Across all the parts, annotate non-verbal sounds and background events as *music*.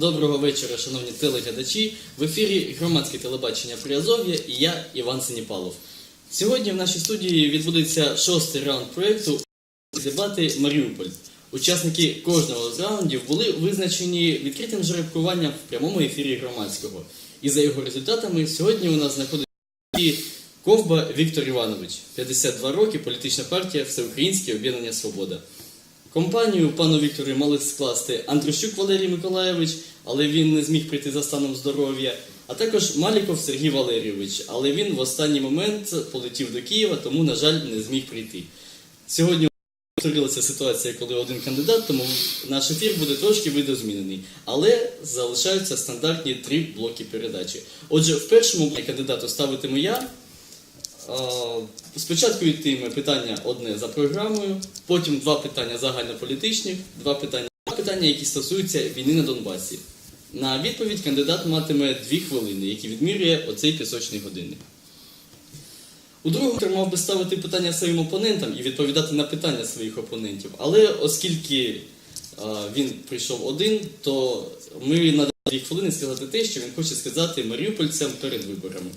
Доброго вечора, шановні телеглядачі. В ефірі громадське телебачення Приазов'я і я, Іван Синіпалов. Сьогодні в нашій студії відбудеться шостий раунд проєкту Дебати Маріуполь. Учасники кожного з раундів були визначені відкритим жеребкуванням в прямому ефірі громадського. І за його результатами сьогодні у нас знаходиться Ковба Віктор Іванович, 52 роки, політична партія Всеукраїнське об'єднання Свобода. Компанію пану Віктору мали скласти Андрущук Валерій Миколаєвич, але він не зміг прийти за станом здоров'я, а також Маліков Сергій Валерійович, але він в останній момент полетів до Києва, тому, на жаль, не зміг прийти. Сьогодні повторилася ситуація, коли один кандидат, тому наш ефір буде трошки видозмінений. Але залишаються стандартні три блоки передачі. Отже, в першому кандидату ставитиму я. Спочатку йтиме питання одне за програмою, потім два питання загальнополітичних, два питання, питання, які стосуються війни на Донбасі. На відповідь кандидат матиме дві хвилини, які відмірює оцей пісочний годинник. У другому мав би ставити питання своїм опонентам і відповідати на питання своїх опонентів. Але оскільки він прийшов один, то ми надали дві хвилини сказати те, що він хоче сказати маріупольцям перед виборами.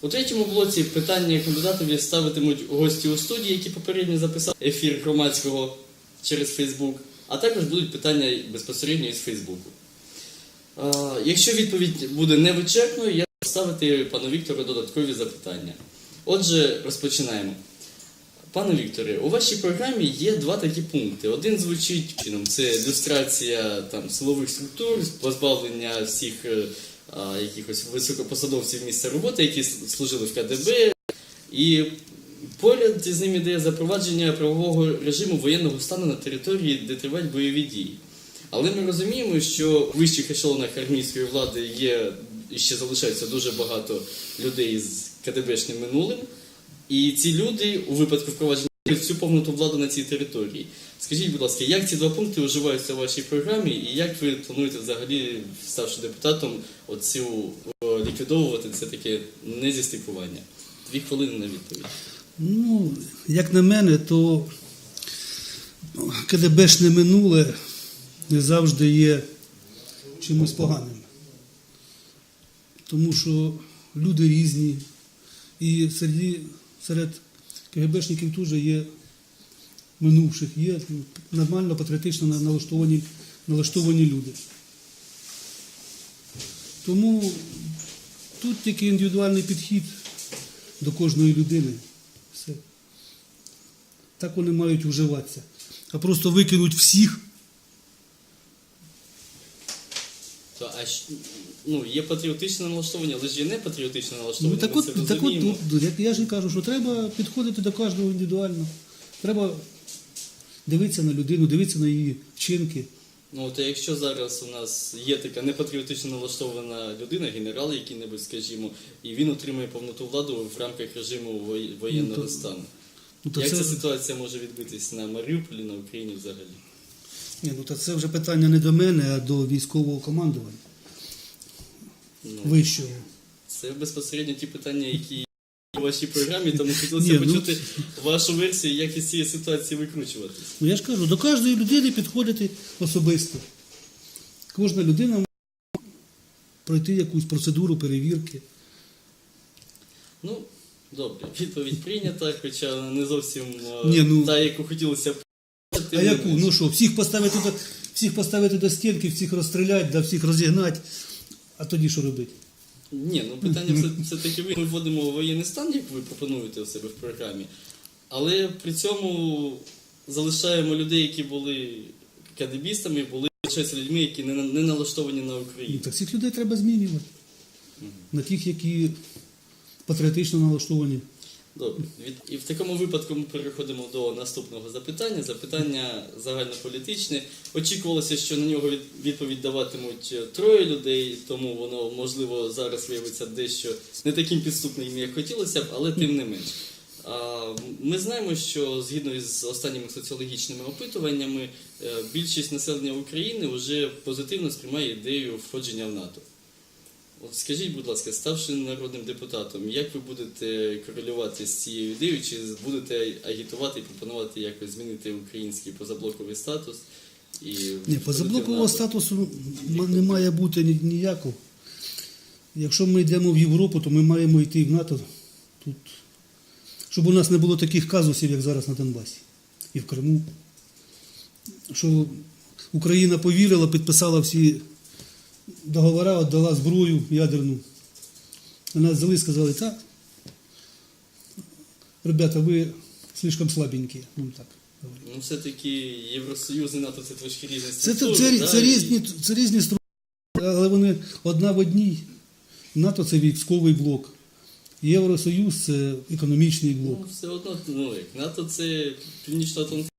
У третьому блоці питання кандидатові ставитимуть гості у студії, які попередньо записали ефір громадського через Фейсбук, а також будуть питання безпосередньо із Фейсбуку. Якщо відповідь буде невичерпною, я ставити пану Віктору додаткові запитання. Отже, розпочинаємо. Пане Вікторе, у вашій програмі є два такі пункти. Один звучить чином: це люстрація там силових структур, позбавлення всіх е, якихось високопосадовців місця роботи, які служили в КДБ. І поряд з ним іде запровадження правового режиму воєнного стану на території, де тривають бойові дії. Але ми розуміємо, що в вищих ешелонах армійської влади є і ще залишається дуже багато людей з КДБшним минулим. І ці люди у випадку впровадження всю повноту владу на цій території. Скажіть, будь ласка, як ці два пункти вживаються в вашій програмі, і як ви плануєте взагалі, ставши депутатом, оцю ліквідовувати це таке незістикування? Дві хвилини на відповідь. Ну, як на мене, то КДБшне минуле не завжди є чимось поганим. Тому що люди різні, і серед, КГБшників теж є минувших, є нормально патріотично налаштовані, налаштовані люди. Тому тут тільки індивідуальний підхід до кожної людини. Все. Так вони мають вживатися. А просто викинуть всіх. То, а ну, є патріотичне налаштування, але ж є не патріотичне Ну, налаштування. так ми от, це так от я ж і кажу, що треба підходити до кожного індивідуально. Треба дивитися на людину, дивитися на її вчинки. Ну, от якщо зараз у нас є така непатріотично налаштована людина, генерал який-небудь, скажімо, і він отримує повноту владу в рамках режиму воєнного Ну, то- стану. Ну, то Як це, ця ситуація може відбитись на Маріуполі, на Україні взагалі? ні, ну, то це вже питання не до мене, а до військового командування Ну, вищого. це безпосередньо ті питання, які у вашій програмі, тому хотілося Ні, ну- почути вашу версію, як із цієї ситуації викручуватись. Ну я ж кажу, до кожної людини підходити особисто. Кожна людина має пройти якусь процедуру перевірки. Ну, добре, відповідь прийнята, хоча не зовсім е, Ні, ну- та, яку хотілося б. А яку? Ну що, всіх поставити до, всіх поставити до стінки, всіх розстріляти, да, всіх розігнати. А тоді що робити? Ні, ну питання все, *laughs* все-таки ви. Ми вводимо воєнний стан, як ви пропонуєте у себе в програмі, але при цьому залишаємо людей, які були кадебістами, були лише людьми, які не, не налаштовані на Ну, Україну. так цих людей треба змінювати. На тих, які патріотично налаштовані. Добре. Від, і в такому випадку ми переходимо до наступного запитання. Запитання загальнополітичне. Очікувалося, що на нього від, відповідь даватимуть е, троє людей, тому воно можливо зараз виявиться дещо не таким підступним, як хотілося б, але тим не менш. Ми знаємо, що згідно з останніми соціологічними опитуваннями, е, більшість населення України вже позитивно сприймає ідею входження в НАТО. От скажіть, будь ласка, ставши народним депутатом, як ви будете корелювати з цією ідеєю, чи будете агітувати і пропонувати якось змінити український позаблоковий статус? І Ні, позаблокового статусу не має бути ні- ніякого. Якщо ми йдемо в Європу, то ми маємо йти в НАТО тут, щоб у нас не було таких казусів, як зараз на Донбасі і в Криму. Що Україна повірила, підписала всі договори, віддала зброю ядерну. А нас взяли і сказали, так, ребята, ви слишком слабенькі. Ну так. Ну, все-таки Євросоюз і НАТО це трошки різні Це, це, структури, це, да, це, різні, це різні структури, але вони одна в одній. НАТО це військовий блок, Євросоюз це економічний блок. Ну, все одно, ну, як НАТО це Північно-Атлантичний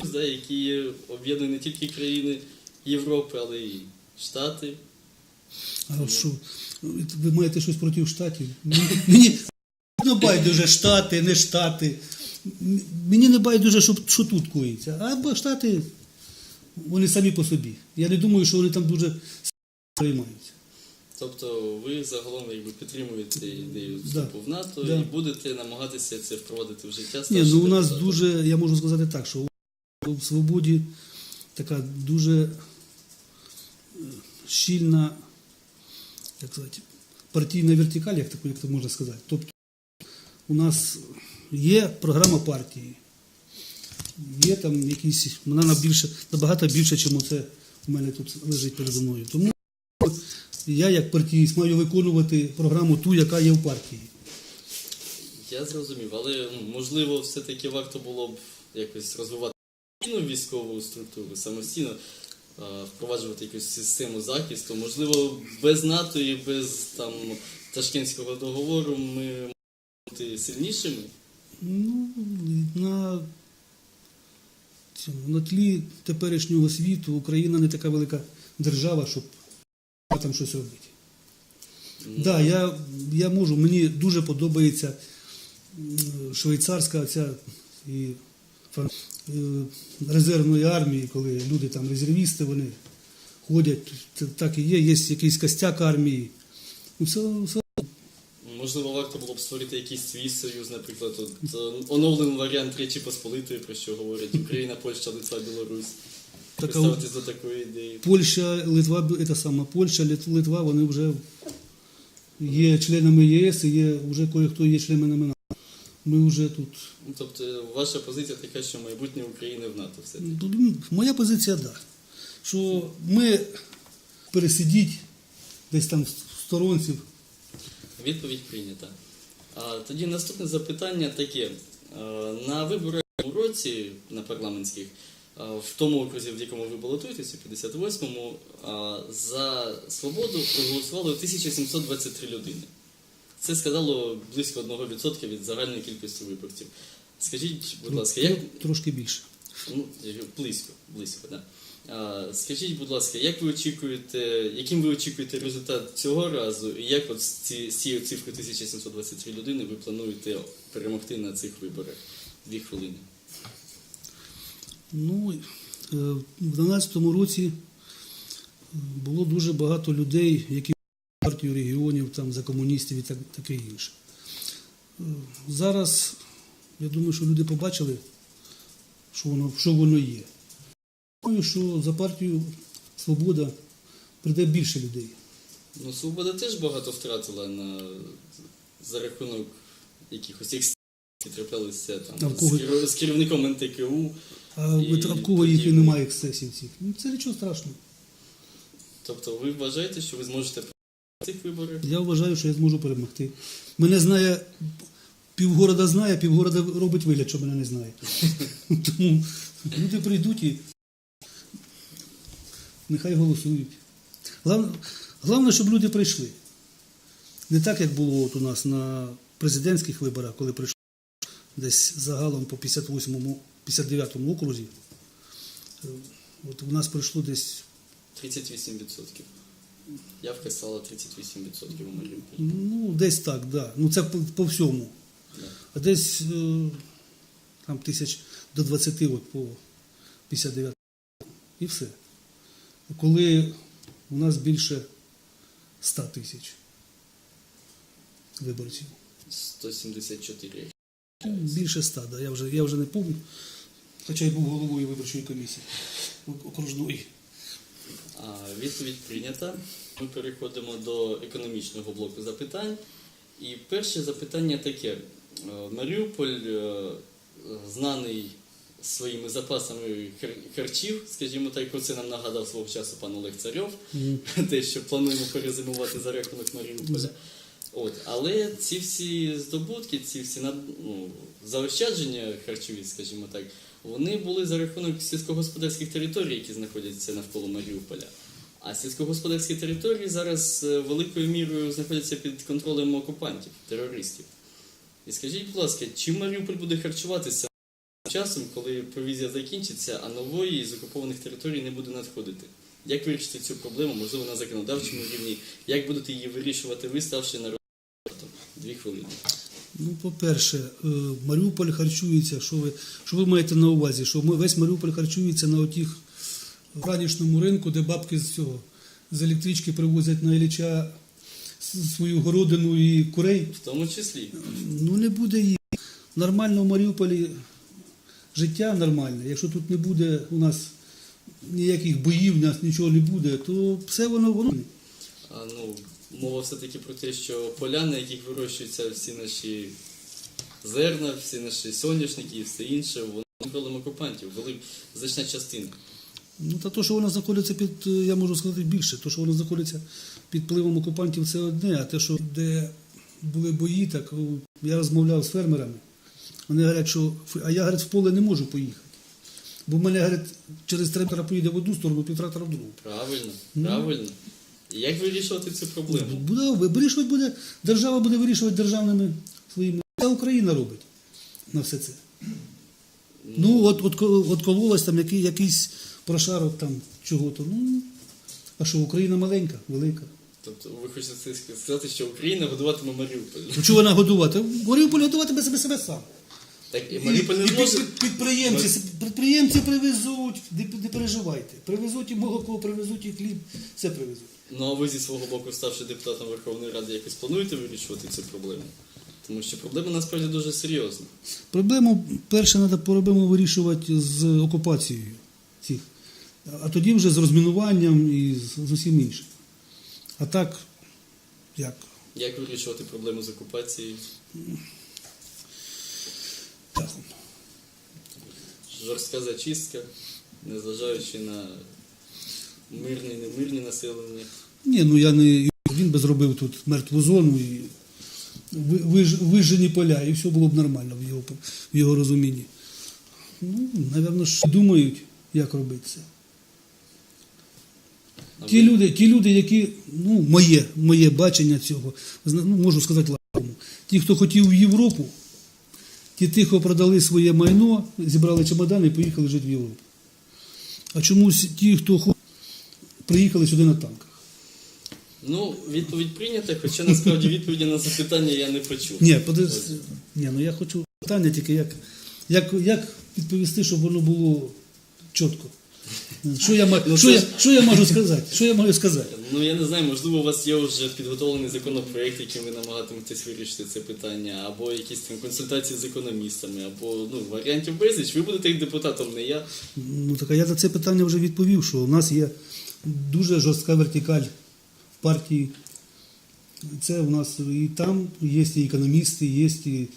Союз, да, який об'єднує не тільки країни Європи, але й Штати. А що, ви маєте щось проти штатів? Мені, не байдуже штати, не штати. Мені не байдуже, що, що тут коїться. Або штати, вони самі по собі. Я не думаю, що вони там дуже приймаються. Тобто ви загалом якби підтримуєте ідею Да. вступу в НАТО Да. і будете намагатися це впровадити в життя. Ні, ну у нас дуже, я можу сказати так, що у свободі така дуже е, щільна, як сказати, партійна вертикаль, як таку, як то можна сказати. Тобто у нас є програма партії, є там якісь, вона на більше, набагато більше, ніж оце у мене тут лежить передо мною. Тому я, як партієць, маю виконувати програму ту, яка є в партії. Я зрозумів, але ну, можливо, все-таки варто було б якось розвивати військову структуру, самостійно впроваджувати якусь систему захисту. Можливо, без НАТО і без там Ташкентського договору ми можемо бути сильнішими. Ну, на, цьому, на тлі теперішнього світу Україна не така велика держава, щоб там щось робити. Ну, Да, я, я можу, мені дуже подобається швейцарська ця і е, резервної армії, коли люди там резервісти, вони ходять, так і є, є якийсь костяк армії. Ну, все, все Можливо, варто було б створити якийсь свій союз, наприклад, от, е, оновлений варіант Речі Посполитої, про що говорять Україна, Польща, Литва, Білорусь. Така Представитись до такої ідеї. Польща, Литва, це саме Польща, Литва, вони вже є членами ЄС і є вже кое-хто є членами НАТО. Ми вже тут. Ну, Тобто, ваша позиція така, що майбутнє України в НАТО все. Ну, Моя позиція да. Що ми пересидіть десь там в сторонці. Відповідь прийнята. А тоді наступне запитання таке. На виборах у році на парламентських, в тому окрузі, в якому ви балотуєтеся, у 58-му, е, за свободу проголосували 1723 людини. Це сказало близько 1% від загальної кількості виборців. Скажіть, будь ласка, як, Трошки більше. Ну, близько, близько, да. А, скажіть, будь ласка, як ви очікуєте, яким ви очікуєте результат цього разу, і як от з ці, з цією цифрою 1723 людини ви плануєте перемогти на цих виборах? Дві хвилини. Ну, е, в 2012 році було дуже багато людей, які партію регіонів, там, за комуністів і так, таке інше. Е, Зараз, я думаю, що люди побачили, що воно, що воно є. Думаю, що за партію Свобода прийде більше людей. Ну, Свобода теж багато втратила на, за рахунок якихось ексцесів, які траплялися там, кого- з, керівником НТКУ. А І в кого їх і немає ексцесів цих. Ну, це нічого страшного. Тобто ви вважаєте, що ви зможете цих виборах? Я вважаю, що я зможу перемогти. Мене знає, півгорода знає, півгорода робить вигляд, що мене не знає. *laughs* Тому люди прийдуть і нехай голосують. Головне, щоб люди прийшли. Не так, як було от у нас на президентських виборах, коли прийшло десь загалом по 58-му, 59-му окрузі. Е, От у нас прийшло десь 38%. Явка стала 38% у Маріуполі. Ну, десь так, да. Ну це по, по всьому. Да. А десь е, там тисяч до 20 от по 59. І все. Коли у нас більше 100 тисяч виборців. 174. Ну, Більше 100, да. я, вже, я вже не пам'ятаю. Хоча й був головою виборчої комісії окружної. Відповідь прийнята. Ми переходимо до економічного блоку запитань. І перше запитання таке. Е, Маріуполь е, знаний своїми запасами харчів, скажімо так, про це нам нагадав свого часу пан Олег Царьов, те, що плануємо перезимувати за рахунок Маріуполя. От, але ці всі здобутки, ці всі ну, заощадження харчові, скажімо так, вони були за рахунок сільськогосподарських територій, які знаходяться навколо Маріуполя. А сільськогосподарські території зараз е, великою мірою знаходяться під контролем окупантів, терористів. І скажіть, будь ласка, чим Маріуполь буде харчуватися часом, коли провізія закінчиться, а нової з окупованих територій не буде надходити? Як вирішити цю проблему, можливо, на законодавчому рівні? Як будете її вирішувати ви, ставши народним? Дві хвилини. Ну, по-перше, е, Маріуполь харчується, що ви, що ви маєте на увазі? Що весь Маріуполь харчується на отіх ранішньому ринку, де бабки з цього з електрички привозять на Ілліча свою городину і курей. В тому числі. Ну не буде їх. Нормально в Маріуполі життя нормальне. Якщо тут не буде у нас ніяких боїв, у нас нічого не буде, то все воно воно. А, ну, мова все-таки про те, що поля, на яких вирощуються всі наші зерна, всі наші соняшники і все інше, вони контролем окупантів, вели значна частина. Ну, та то, що воно знаходиться під, е, я можу сказати більше, то, що воно знаходиться під впливом окупантів, це одне, а те, що де були бої, так я розмовляв з фермерами. Вони говорять, що а я говорить, в поле не можу поїхати. Бо в мене говорять, через три метра поїде в одну сторону, пів трактора в другу. Правильно, правильно. Як вирішувати цю проблему? Буде, вирішувати буде, держава буде вирішувати державними своїми. Це Україна робить на все це. Ну, от, от, от кололась там який, якийсь прошарок там чого-то. Ну, а що, Україна маленька, велика. Тобто ви хочете сказати, що Україна годуватиме Маріуполь. Ну, чого вона годувати? Маріуполь годувати без себе себе сам. Так і Маріуполь не І зможе. під- підприємці, підприємці привезуть, не, не переживайте. Привезуть і молоко, привезуть і хліб, все привезуть. Ну а ви зі свого боку, ставши депутатом Верховної Ради, якось плануєте вирішувати цю проблему? Тому що проблема насправді дуже серйозна. Проблему перше треба проблему вирішувати з окупацією цих, а тоді вже з розмінуванням і з, усім іншим. А так, як? Як вирішувати проблему з окупацією? Жорстка зачистка, незважаючи на мирні, немирні населення. Ні, ну я не він би зробив тут мертву зону і ви- виж- вижжені поля, і все було б нормально в його, в його розумінні. Ну, напевно, ж думають, як робити це. Ті люди, ті люди, які, ну, моє, моє бачення цього, ну, можу сказати лакому. Ті, хто хотів в Європу, ті тихо продали своє майно, зібрали чемодани і поїхали жити в Європу. А чомусь ті, хто приїхали сюди на танках. Ну, відповідь прийнята, хоча насправді відповіді на запитання я не почув. Ні, подивись, ні, ну я хочу питання тільки, як, як, як відповісти, щоб воно було чітко. Що я, Ну, що, я, що я можу сказати? Що я можу сказати? Ну я не знаю, можливо, у вас є вже підготовлений законопроект, яким ви намагатиметесь вирішити це питання, або якісь там консультації з економістами, або ну, варіантів безліч. Ви будете як депутатом, не я. Ну так а я за це питання вже відповів, що у нас є дуже жорстка вертикаль в партії. Це у нас і там є і економісти, є і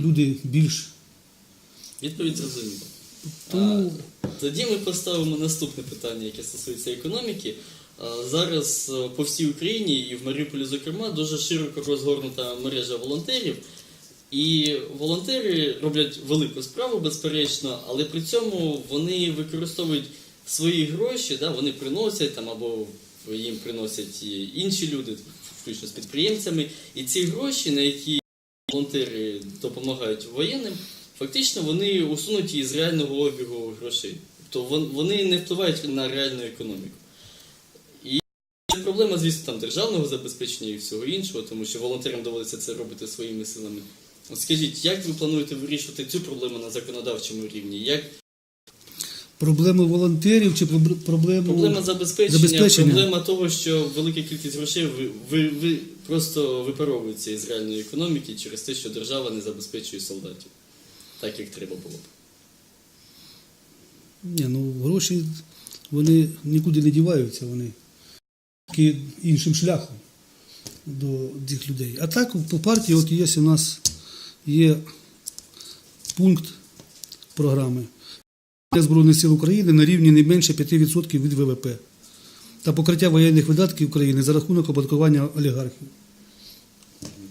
люди більш. Відповідь зрозуміла. Тому- Тоді ми поставимо наступне питання, яке стосується економіки. Зараз по всій Україні і в Маріуполі, зокрема, дуже широко розгорнута мережа волонтерів. І волонтери роблять велику справу, безперечно, але при цьому вони використовують свої гроші, да, вони приносять там або їм приносять інші люди, включно з підприємцями. І ці гроші, на які волонтери допомагають воєнним, фактично вони усунуті із реального обігу грошей. Тобто вони не впливають на реальну економіку. І це проблема, звісно, там державного забезпечення і всього іншого, тому що волонтерам доводиться це робити своїми силами. Скажіть, як ви плануєте вирішувати цю проблему на законодавчому рівні? Як Проблеми волонтерів чи проблему. проблема забезпечення, забезпечення. проблема того, що велика кількість грошей ви, ви, ви просто випаровується із реальної економіки через те, що держава не забезпечує солдатів так, як треба було б. Ні, ну гроші вони нікуди не діваються, вони тільки іншим шляхом до цих людей. А так по партії от є у нас є пункт програми Збройних сил України на рівні не менше 5% від ВВП та покриття воєнних видатків України за рахунок оподаткування олігархів.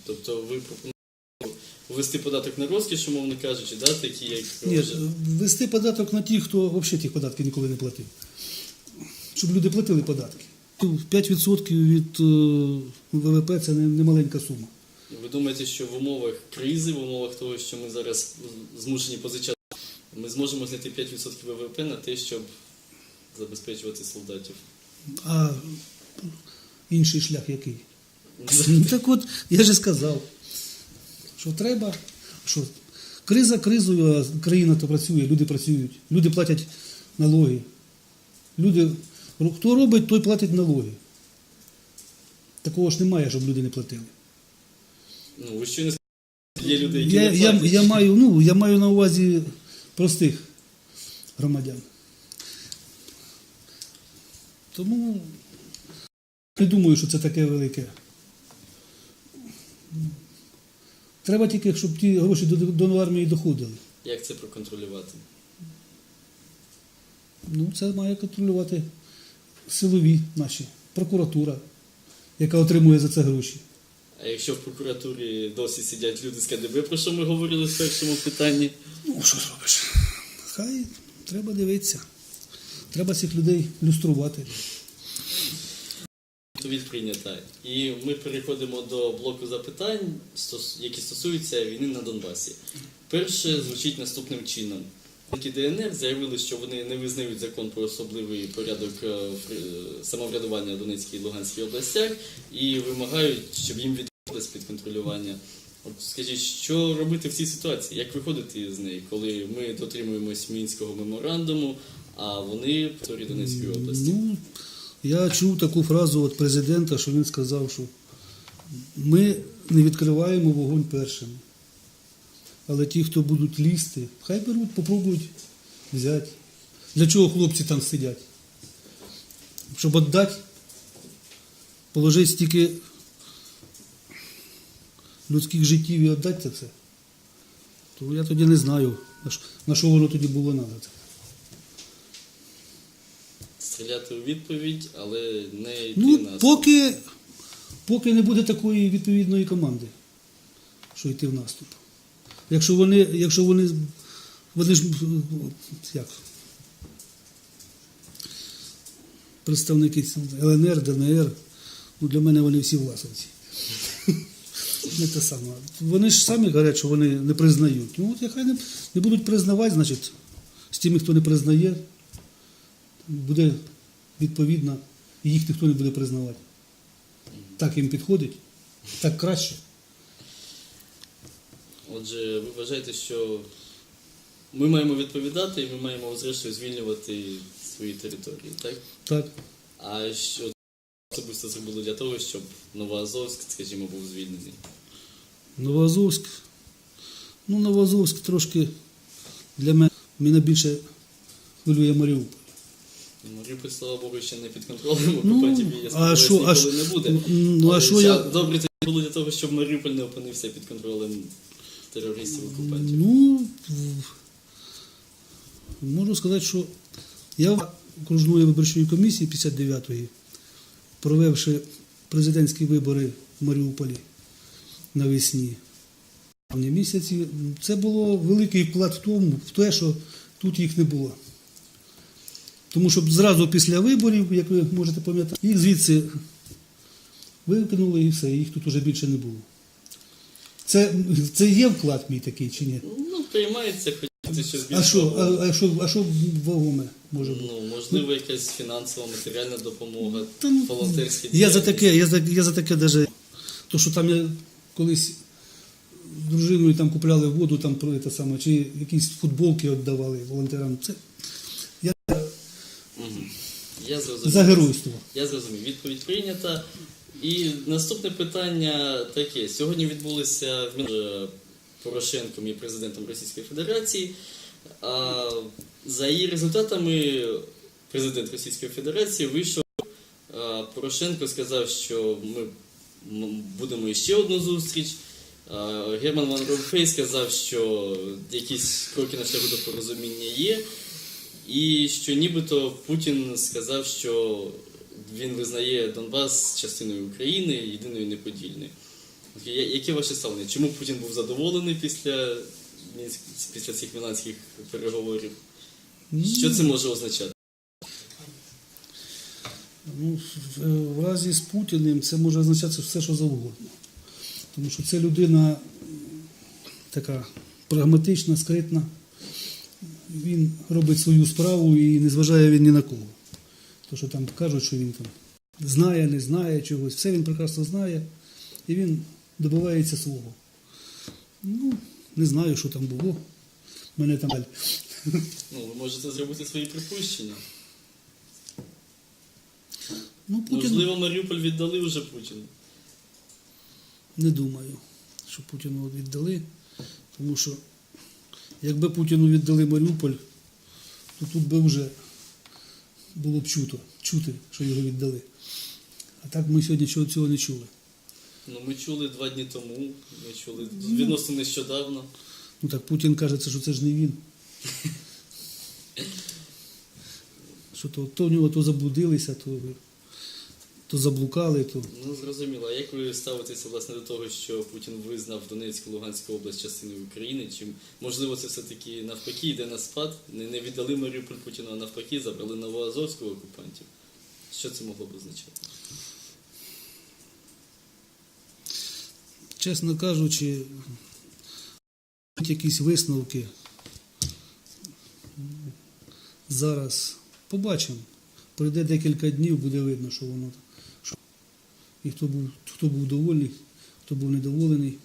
Тобто ви пропонуєте ввести податок на розкіш, умовно кажучи, да, такі як Ні, вже- ввести податок на тих, хто взагалі тих податків ніколи не платив. Щоб люди платили податки. 5% від е, ВВП це не маленька сума. Ви думаєте, що в умовах кризи, в умовах того, що ми зараз змушені позичати, ми зможемо знайти 5% ВВП на те, щоб забезпечувати солдатів? А інший шлях який? *laughs* Ну, так от, я же сказав, що треба, що криза кризою, а країна то працює, люди працюють, люди платять налоги. Люди, хто робить, той платить налоги. Такого ж немає, щоб люди не платили. Ну, ви щойно сказали, є люди, які Я, не я, платять. я, маю, ну, я маю на увазі простих громадян. Тому не думаю, що це таке велике. Треба тільки, щоб ті гроші до, до армії доходили. Як це проконтролювати? Ну, це має контролювати силові наші, прокуратура, яка отримує за це гроші. А якщо в прокуратурі досі сидять люди з КДБ, про що ми говорили в першому питанні? Ну, що зробиш? Хай треба дивитися. Треба цих людей люструвати. Відповідь прийнята. І ми переходимо до блоку запитань, які стосуються війни на Донбасі. Перше звучить наступним чином. Представники ДНР заявили, що вони не визнають закон про особливий порядок е, самоврядування в Донецькій і Луганській областях і вимагають, щоб їм віддали з-під контролювання. От скажіть, що робити в цій ситуації? Як виходити з неї, коли ми дотримуємось мінського меморандуму, а вони в території Донецької області? Ну, я чув таку фразу від президента, що він сказав, що ми не відкриваємо вогонь першими. Але ті, хто будуть лізти, хай беруть, попробують взяти. Для чого хлопці там сидять? Щоб віддати, положити стільки людських життів і віддати це все. То я тоді не знаю, на що- на що воно тоді було треба. Стріляти у відповідь, але не йти Ну, на поки, поки не буде такої відповідної команди, що йти в наступ. Якщо вони, якщо вони, вони ж як, представники ЛНР, ДНР, ну для мене вони всі власовці. Не те саме. Вони ж самі говорять, що вони не признають. Ну, от яхай не, не будуть признавати, значить, з тими, хто не признає, буде відповідно, і їх ніхто не буде признавати. Так їм підходить, так краще. Отже, ви вважаєте, що ми маємо відповідати і ми маємо зрештою звільнювати свої території, так? Так. А що особисто зробили для того, щоб Новоазовськ, скажімо, був звільнений? Новоазовськ. Ну, Новоазовськ трошки для мене, мене більше хвилює Маріуполь. Маріуполь, слава Богу, ще не під контролем Ну, окупантів, і я а сподіваюся, а ніколи що- не буде. ну, а що я- Добре, це було для того, щоб Маріуполь не опинився під контролем терористів окупантів. Ну, можу сказати, що я окружної виборчої комісії 59-ї, провівши президентські вибори в Маріуполі навесні місяці, це було великий вклад в тому, в те, що тут їх не було. Тому що зразу після виборів, як ви можете пам'ятати, їх звідси викинули і все, їх тут уже більше не було. Це, це є вклад мій такий чи ні? Ну, приймається, хочеться щось А що, а, а що, а що вагоме може бути? Ну, можливо, якась фінансова, матеріальна допомога, Та ну, волонтерські Я за таке, я за, я за таке даже. То, що там я колись з дружиною там купляли воду, там про те саме, чи якісь футболки віддавали волонтерам. Це Мгм. Я зрозумів. за геройство. Я зрозумів. Відповідь прийнята. І наступне питання таке. Сьогодні відбулися в Мін- Порошенком і президентом Російської Федерації. А За її результатами президент Російської Федерації вийшов. Порошенко сказав, що ми будемо ще одну зустріч. Герман Ван Ромпей сказав, що якісь кроки на шляху до порозуміння є. І що нібито Путін сказав, що він визнає Донбас частиною України, єдиною неподільною. Яке ваше ставлення? Чому Путін був задоволений після, після цих міланських переговорів? Що це може означати? Ну, в разі з Путіним це може означати все, що завгодно. Тому що це людина така прагматична, скритна. Він робить свою справу і не зважає він ні на кого. То, що там кажуть, що він там знає, не знає чогось, все він прекрасно знає, і він добивається свого. Ну, не знаю, що там було. Мене там. Ну, ви можете зробити свої припущення. Ну, Путін Можливо, Маріуполь віддали вже Путіну. Не думаю, що Путіну віддали, тому що якби Путіну віддали Маріуполь, то тут би вже було б чуто, чути, що його віддали. А так ми сьогодні цього не чули. Ну, ми чули два дні тому, ми чули відносно нещодавно. Ну так Путін каже, що це ж не він. *laughs* Що то, то в нього то заблудилися, то, то заблукали, то. Ну, зрозуміло. А як ви ставитеся власне до того, що Путін визнав Донецьку Луганську область частиною України? Чи можливо це все-таки навпаки йде на спад? Не, не віддали Маріуполь Путіну, а навпаки, забрали Новоазовську окупантів? Що це могло б означати? Чесно кажучи, якісь висновки зараз побачимо. Пройде декілька днів, буде видно, що воно що, і хто був, хто був довольний, хто був недоволений.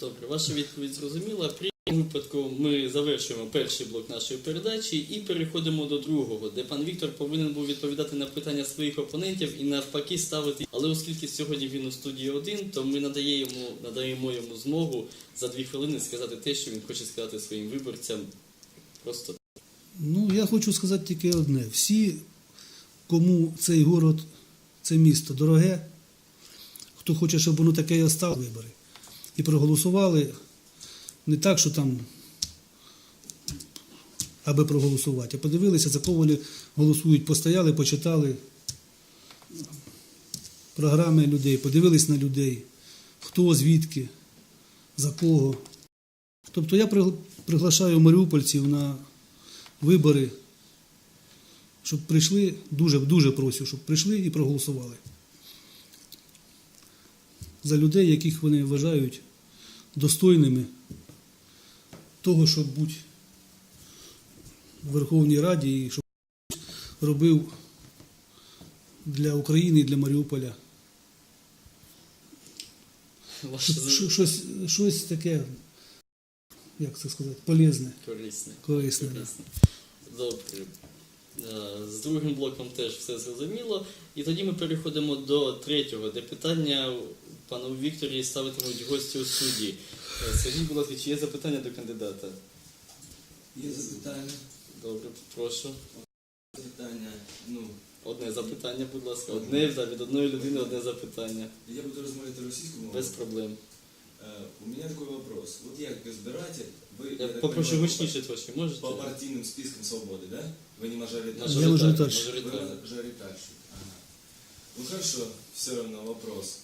Добре, ваша відповідь зрозуміла. При випадку ми завершуємо перший блок нашої передачі і переходимо до другого, де пан Віктор повинен був відповідати на питання своїх опонентів і навпаки ставити. Але оскільки сьогодні він у студії один, то ми надаємо йому, надаємо йому змогу за дві хвилини сказати те, що він хоче сказати своїм виборцям. Просто Ну, я хочу сказати тільки одне. Всі, кому цей город, це місто дороге, хто хоче, щоб воно таке і остало вибори. І проголосували не так, що там, аби проголосувати, а подивилися, за кого вони голосують, постояли, почитали програми людей, подивились на людей, хто, звідки, за кого. Тобто я приглашаю маріупольців на вибори, щоб прийшли, дуже, дуже просю, щоб прийшли і проголосували. За людей, яких вони вважають достойними того, щоб бути в Верховній Раді і щоб робив для України і для Маріуполя ваше Щ- щось, щось таке, як це сказати, полезне, корисне. корисне. Корисне. Добре. Е, З другим блоком теж все зрозуміло. І тоді ми переходимо до третього, де питання пану Вікторі ставитимуть гості у суді. Е, Скажіть, будь ласка, чи є запитання до кандидата? Є запитання. Добре, прошу. Запитання. Ну, Одне запитання, будь ласка. Одне від одної людини одне запитання. я буду розмовляти російською мовою. Без проблем. Э, У меня такой вопрос. Вот я как избиратель, вы, Я так попрошу понимаю, гучніше трошки, можете? по партийным спискам свободы, да? Вы не мажоритарщик? Я мажоритарщик. Вы Мажоритарщик. Ага. Ну хорошо, все равно вопрос.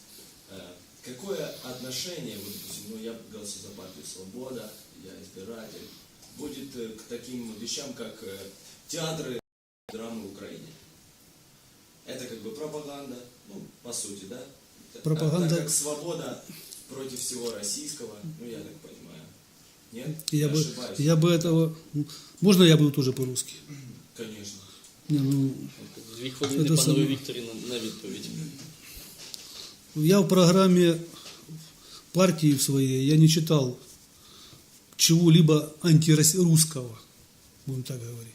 Э, Какое отношение, вот, допустим, ну я голосую за партию Свобода, я избиратель, будет э, к таким вещам, как э, театры, драмы в Украине? Это как бы пропаганда, ну, по сути, да? Так- Пропаганда- Так, как свобода против всего российского, ну, я так понимаю. Нет? Я бы, ошибаюсь? я бы этого... Можно я буду тоже по-русски? Конечно. Не, ну, Дві хвилини Це панові саме. Вікторі на, на відповідь. я в программе партии в своей, я не читал чего-либо антирусского, будем так говорить.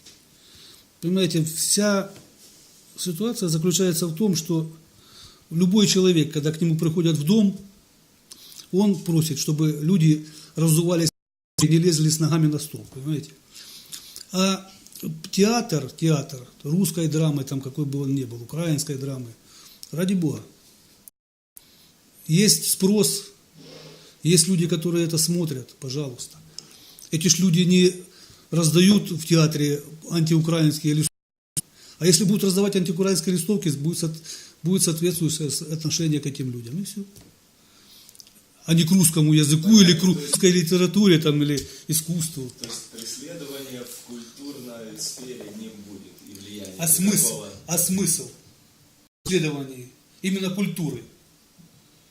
Понимаете, вся ситуация заключается в том, что любой человек, когда к нему приходят в дом, он просит, чтобы люди разувались не лезли с ногами на стол, понимаете? А театр, театр русской драмы, там какой бы он ни был, украинской драмы, ради бога. Есть спрос, есть люди, которые это смотрят, пожалуйста. Эти ж люди не раздают в театре антиукраинские листовки. А если будут раздавать антиукраинские листовки, будет, будет соответствующее отношение к этим людям. И все. А не к русскому языку или к русской литературе там, или искусству. То есть преследования в культурной сфере не будет и влияния А смысл? никакого. А смысл? в исследовании именно культуры.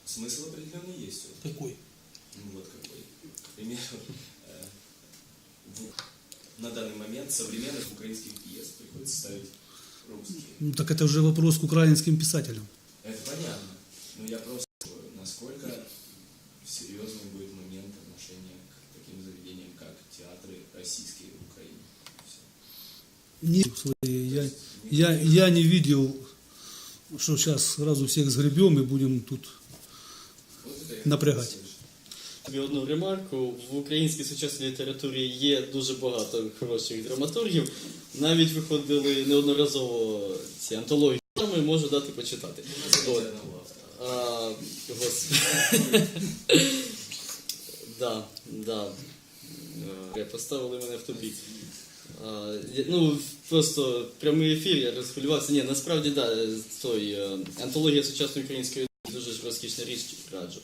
Смысл определенный есть. Какой? ну, вот какой. К примеру, э, на данный момент современных украинских пьес приходится ставить русские. Ну так это уже вопрос к украинским писателям. Это понятно. Но я просто серьезный будет момент отношения к таким заведениям, как театры российские в Украине. Всё. Нет, свои, я, я, я не видел, что сейчас сразу всех сгребем и будем тут Вот это я Напрягать. хотел услышать. Тобі одну ремарку. В українській сучасній літературі є дуже багато хороших драматургів. Навіть виходили неодноразово ці антології. Ми можу дати почитати. Назовите От. А. Да, да. Е, Поставили мене в тупік. А, я- Ну, просто прямий ефір, я розхвилювався. Ні, насправді, да, той, е, антологія сучасної української дуже ж розкішна річ раджу.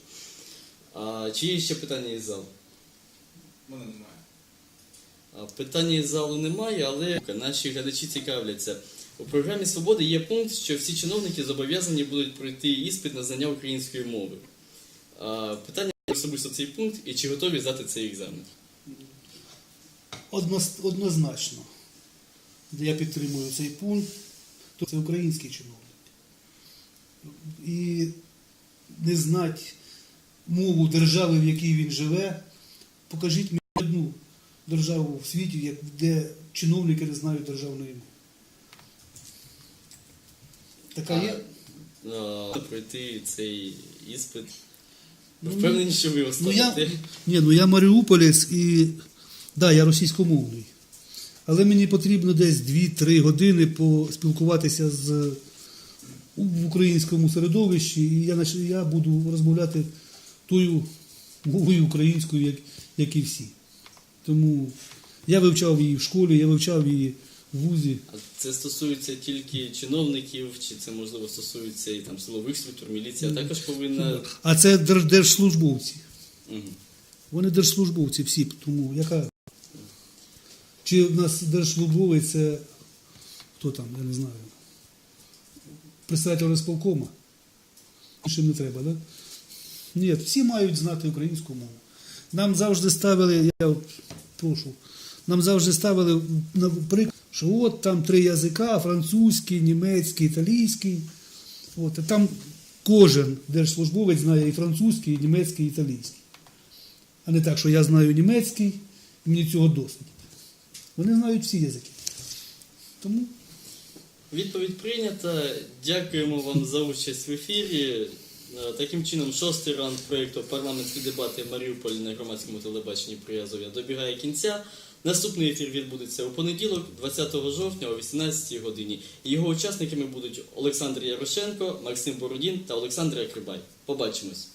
А, чи є ще питання із залу? Мене немає. Питання із залу немає, але наші глядачі цікавляться. У програмі Свободи є пункт, що всі чиновники зобов'язані будуть пройти іспит на знання української мови. Питання особисто цей пункт і чи готові здати цей екзамен? Однозначно. Я підтримую цей пункт, це український чиновник. І не знати мову держави, в якій він живе, покажіть мені одну державу в світі, де чиновники не знають державної мови. Така є? А, Пройти цей іспит. Ну, Впевнені, що ви його Ну, я, ні, ну я маріуполець і да, я російськомовний. Але мені потрібно десь 2-3 години поспілкуватися з, у- в українському середовищі, і я, нач- я буду розмовляти тою мовою українською, як, як і всі. Тому я вивчав її в школі, я вивчав її вузі. А це стосується тільки чиновників, чи це можливо стосується і там силових структур, міліція також повинна. А це держслужбовці. Мгм. Вони держслужбовці всі, тому яка. Чи в нас держслужбовець це хто там, я не знаю. Представитель розполкома? Ще не треба, так? Да? Ні, всі мають знати українську мову. Нам завжди ставили, я прошу, нам завжди ставили на приклад, що от там три язика: французький, німецький, італійський. От, а там кожен держслужбовець знає і французький, і німецький, і італійський. А не так, що я знаю німецький, і мені цього досить. Вони знають всі язики. Тому Відповідь прийнята. Дякуємо вам за участь в ефірі. Е, Таким чином, шостий раунд проєкту парламентські дебати Маріуполь на громадському телебаченні при Азов'я добігає кінця. Наступний ефір відбудеться у понеділок, 20 жовтня о 18 годині. Його учасниками будуть Олександр Ярошенко, Максим Бородін та Олександр Крибай. Побачимось.